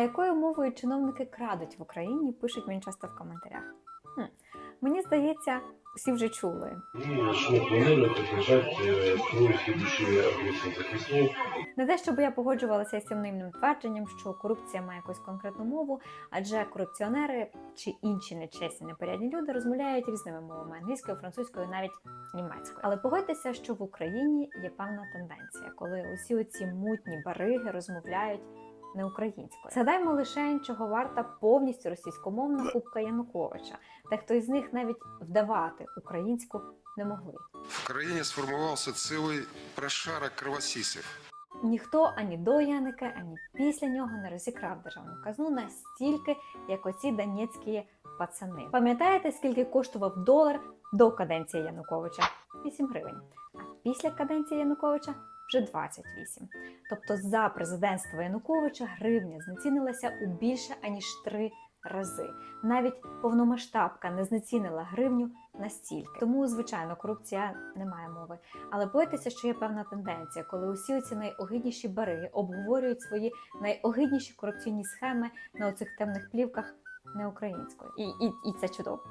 якою мовою чиновники крадуть в Україні? Пишуть мені часто в коментарях. Хм. Мені здається, всі вже чули. За весну. Не те, щоб я погоджувалася із цим наївним твердженням, що корупція має якусь конкретну мову, адже корупціонери чи інші нечесні непорядні люди розмовляють різними мовами англійською, французькою, навіть німецькою. Але погодьтеся, що в Україні є певна тенденція, коли усі оці мутні бариги розмовляють. Не українською. Згадаймо лише, чого варта повністю російськомовна кубка Януковича. Дехто із них навіть вдавати українську не могли. В країні сформувався цілий прошарок кровосісів. Ніхто ані до Яника, ані після нього не розікрав державну казну настільки, як оці донецькі пацани. Пам'ятаєте, скільки коштував долар до каденції Януковича? 8 гривень. Після каденції Януковича вже 28. Тобто за президентства Януковича гривня знецінилася у більше аніж три рази. Навіть повномасштабка не знецінила гривню настільки. Тому, звичайно, корупція не має мови. Але боїтеся, що є певна тенденція, коли усі ці найогидніші бариги обговорюють свої найогидніші корупційні схеми на оцих темних плівках не українською. І, і, і це чудово.